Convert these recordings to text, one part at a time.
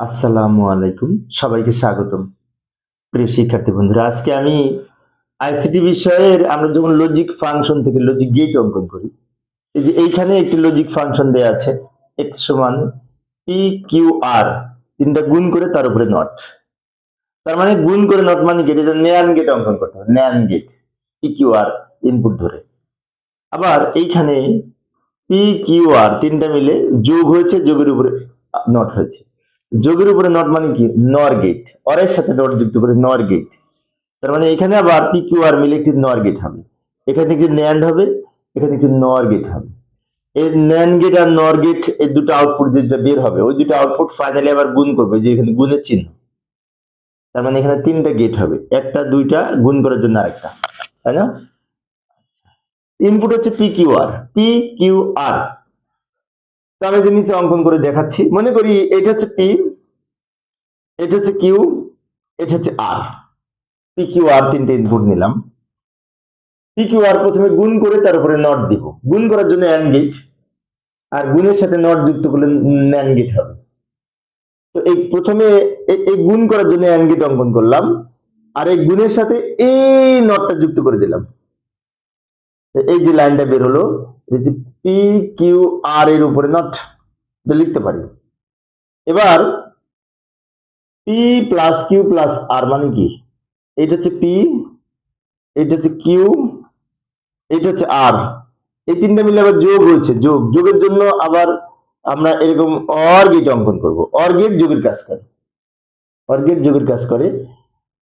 আসসালামু আলাইকুম। সবাইকে স্বাগতম। প্রিয় শিক্ষার্থী বন্ধুরা, আজকে আমি আইসিটি বিষয়ের আমরা যখন লজিক ফাংশন থেকে লজিক গেট অঙ্কন করি, এই যে এইখানে একটি লজিক ফাংশন দেয়া আছে এক্স সমান পি কিউ আর তিনটা গুণ করে তার উপরে নট তার মানে গুণ করে নট মানে গেট এটা ন্যান গেট অঙ্কন করতে হবে NAND gate P Q R input ধরে। আবার এইখানে পি কিউ আর তিনটা মিলে যোগ হয়েছে, যোগের উপরে নট হয়েছে। যোগের উপরে নট মানে কি? নর গেট অরের সাথে নট যুক্ত করে নর গেট তার মানে এখানে আবার পি কিউ আর মিলে একটি নর গেট হবে। এখানে একটি ন্যান্ড হবে, এখানে একটি নর গেট হবে। এই ন্যান গেট আর নর গেট এই দুটো আউটপুট যেটা বের হবে, ওই দুটো আউটপুট ফাইনালি আবার গুণ করবে, যে এখানে গুণের চিহ্ন। তার মানে এখানে তিনটা গেট হবে, একটা, দুইটা গুণ করার জন্য আরেকটা। তাই না? ইনপুট হচ্ছে P Q R P Q R তো আমি যে নিচে অঙ্কন করে দেখাচ্ছি, মনে করি এটা হচ্ছে পি এটা হচ্ছে কিউ এটা হচ্ছে আর পি কিউ আর তিনটে ইনপুট নিলাম। পি কিউ আর প্রথমে গুণ করে তার উপরে নট দিব। গুণ করার জন্য অ্যান্ড গেট আর গুণের সাথে নট যুক্ত করলে ন্যান গেট হবে। তো এই প্রথমে এই- গুণ করার জন্য অ্যান্ড গেট অঙ্কন করলাম, আর এই গুণের সাথে এই নটটা যুক্ত করে দিলাম। এই যে লাইনটা বের হলো, এই যে পি কিউ আর এর উপরে নট এটা লিখতে পারি। এবার P plus Q plus R মানে কি? এটা হচ্ছে পি এটা হচ্ছে কিউ এটা হচ্ছে আর এই তিনটা মিলে আবার যোগ হয়েছে, যোগ। যোগের জন্য আবার আমরা এরকম অর গেট অঙ্কন করব। অর গেট যোগের কাজ করে। অর গেট যোগের কাজ করে।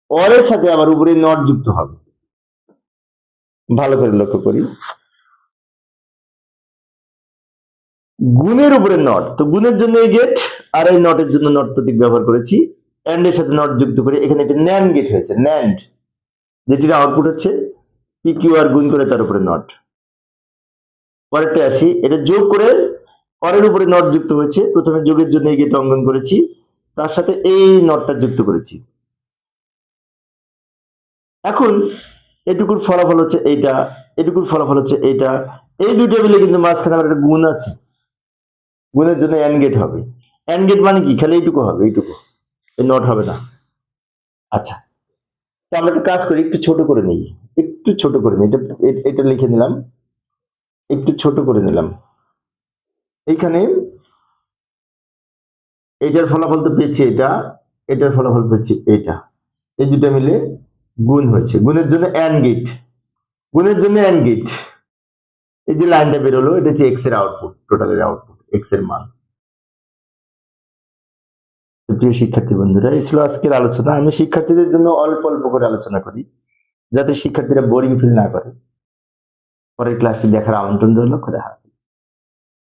অরের সাথে আবার উপরে নট যুক্ত হবে। ভালো করে লক্ষ্য করি। গুণের উপরে নট, তো গুণের জন্য এই গেট আর এই নটের জন্য নট প্রতীক ব্যবহার করেছি। অ্যান্ড এর সাথে নট যুক্ত করে এখানে একটি ন্যান্ড গেট হয়েছে ন্যান্ড যেটির আউটপুট হচ্ছে পি কিউ আর গুণ করে তার উপরে নট পরেরটা আসি, এটা যোগ করে পরের উপরে নট যুক্ত হয়েছে, প্রথমে যোগের জন্য এই গেট অঙ্কন করেছি, তার সাথে এই নটটা যুক্ত করেছি। এখন এটুকুর ফলাফল হচ্ছে এইটা, এটুকুর ফলাফল হচ্ছে এইটা। এই দুটো মিলে কিন্তু মাঝখানে আমার একটা গুণ আছে। গুণের জন্য এন গেট হবে। এন গেট মানে কি? খালি এইটুকু হবে, এইটুকু। এই নট হবে না। আচ্ছা। তো আমরা একটা কাজ করি, একটু ছোট করে নিই। একটু ছোট করে নিই। এটা এটা লিখে নিলাম। একটু ছোট করে নিলাম। এইখানে এটার ফলাফল তো পেয়েছি এটা, এটার ফলাফল পেয়েছি এটা। এই দুটো মিলে গুণ হয়েছে। গুণের জন্য অ্যান গেট গুণের জন্য অ্যান গেট এই যে লাইনটা বেরোলো, এটা হচ্ছে এক্সের আউটপুট টোটালের আউটপুট এক্সের মান প্রিয় শিক্ষার্থী বন্ধুরা, এই ছিল আজকের আলোচনা। আমি শিক্ষার্থীদের জন্য অল্প অল্প করে আলোচনা করি, যাতে শিক্ষার্থীরা বোরিং ফিল না করে। পরের ক্লাসটি দেখার আমন্ত্রণ রইল, খোদা।